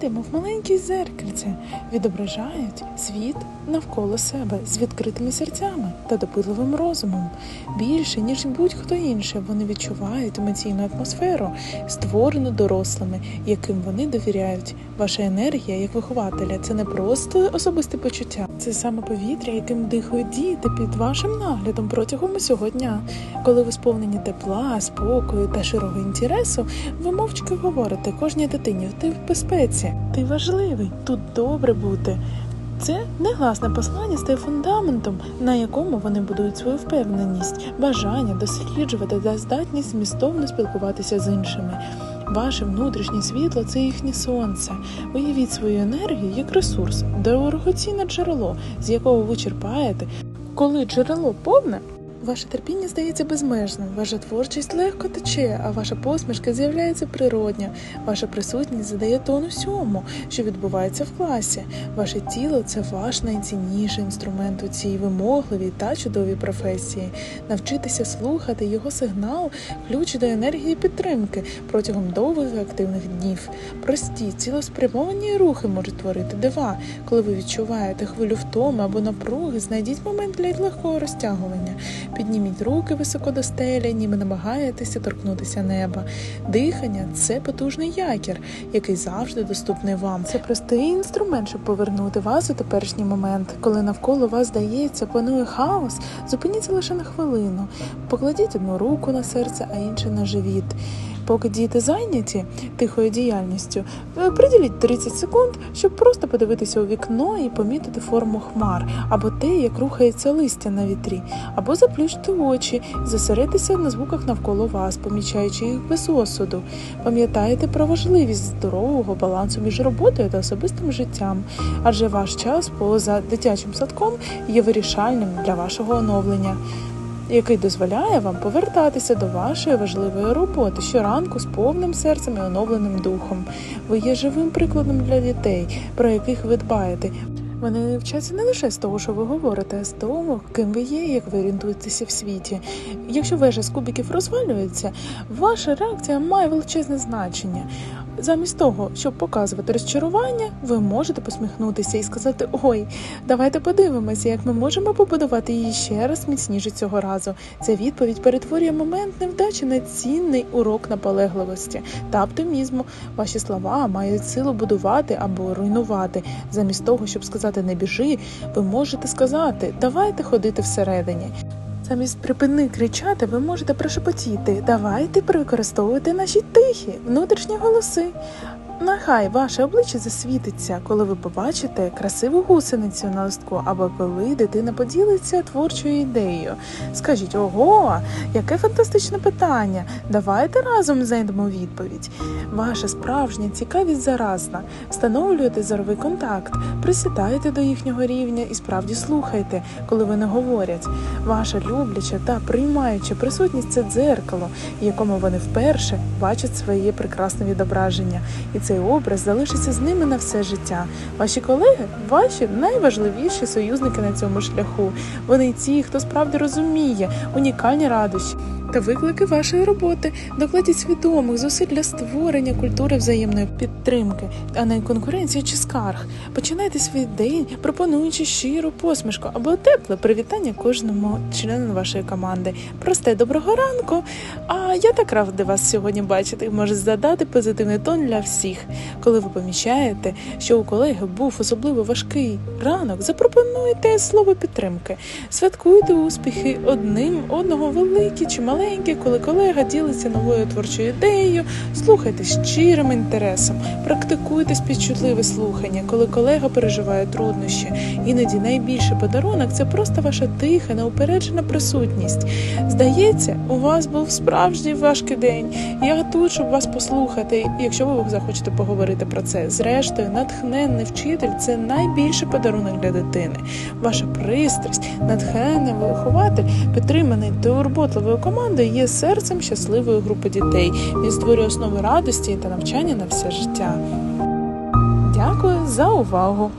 Діти, мов маленькі зеркальця, відображають світ навколо себе з відкритими серцями та допитливим розумом. Більше, ніж будь-хто інший, вони відчувають емоційну атмосферу, створену дорослими, яким вони довіряють. Ваша енергія як вихователя це не просто особисте почуття, це саме повітря, яким дихають діти під вашим наглядом протягом усього дня. Коли ви сповнені тепла, спокою та широкого інтересу, ви мовчки говорите кожній дитині ти в безпеці, ти важливий, тут добре бути. Це негласне послання стає фундаментом, на якому вони будують свою впевненість, бажання досліджувати та здатність змістовно спілкуватися з іншими. Ваше внутрішнє світло це їхнє сонце. Уявіть свою енергію як ресурс, дорогоцінне джерело, з якого ви черпаєте. Коли джерело повне, ваше терпіння здається безмежним, ваша творчість легко тече, а ваша посмішка з'являється природня. Ваша присутність задає тон усьому, що відбувається в класі. Ваше тіло це ваш найцінніший інструмент у цій вимогливій та чудовій професії. Навчитися слухати його сигнал, ключ до енергії підтримки протягом довгих активних днів. Прості, цілеспрямовані рухи можуть творити дива. Коли ви відчуваєте хвилю втоми або напруги, знайдіть момент для легкого розтягування. Підніміть руки високо до стелі, ніби намагаєтеся торкнутися неба. Дихання це потужний якір, який завжди доступний вам. Це простий інструмент, щоб повернути вас у теперішній момент. Коли навколо вас здається, панує хаос, зупиніться лише на хвилину. Покладіть одну руку на серце, а іншу на живіт. Поки діти зайняті тихою діяльністю, е, приділіть 30 секунд, щоб просто подивитися у вікно і помітити форму хмар, або те, як рухається листя на вітрі, або заплющте очі, зосередьтеся на звуках навколо вас, помічаючи їх без осуду. Пам'ятайте про важливість здорового балансу між роботою та особистим життям, адже ваш час поза дитячим садком є вирішальним для вашого оновлення який дозволяє вам повертатися до вашої важливої роботи щоранку з повним серцем і оновленим духом. Ви є живим прикладом для дітей, про яких ви дбаєте. Вони вчаться не лише з того, що ви говорите, а з того, ким ви є, як ви орієнтуєтеся в світі. Якщо вежа з кубиків розвалюється, ваша реакція має величезне значення. Замість того, щоб показувати розчарування, ви можете посміхнутися і сказати: Ой, давайте подивимося, як ми можемо побудувати її ще раз міцніше цього разу. Ця відповідь перетворює момент невдачі на цінний урок наполегливості та оптимізму. Ваші слова мають силу будувати або руйнувати. Замість того, щоб сказати не біжи, ви можете сказати Давайте ходити всередині. Замість припини кричати, ви можете прошепотіти. Давайте використовувати наші тихі внутрішні голоси. Нехай ваше обличчя засвітиться, коли ви побачите красиву гусеницю на листку, або коли дитина поділиться творчою ідеєю. Скажіть, ого, яке фантастичне питання! Давайте разом знайдемо відповідь. Ваша справжня цікавість заразна. Встановлюйте зоровий контакт, присідайте до їхнього рівня і справді слухайте, коли вони говорять. Ваша любляча та приймаюча присутність це дзеркало, в якому вони вперше бачать своє прекрасне відображення. І цей образ залишиться з ними на все життя. Ваші колеги ваші найважливіші союзники на цьому шляху. Вони ті, хто справді розуміє унікальні радощі та виклики вашої роботи, докладіть свідомих зусиль для створення культури взаємної підтримки, а не конкуренції чи скарг. Починайте свій день, пропонуючи щиру посмішку або тепле привітання кожному члену вашої команди. Просте доброго ранку! А я так рада вас сьогодні бачити. Може задати позитивний тон для всіх. Коли ви помічаєте, що у колеги був особливо важкий ранок, запропонуйте слово підтримки, святкуйте успіхи одним одного великі чи мали маленькі, коли колега ділиться новою творчою ідеєю, слухайте щирим інтересом, практикуйте співчутливе слухання, коли колега переживає труднощі. Іноді найбільший подарунок це просто ваша тиха, неупереджена присутність. Здається, у вас був справжній важкий день. Я тут, щоб вас послухати, якщо ви захочете поговорити про це. Зрештою, натхненний вчитель це найбільший подарунок для дитини. Ваша пристрасть, натхненний вихователь, підтриманий турботливою командою командою є серцем щасливої групи дітей. Він створює основи радості та навчання на все життя. Дякую за увагу!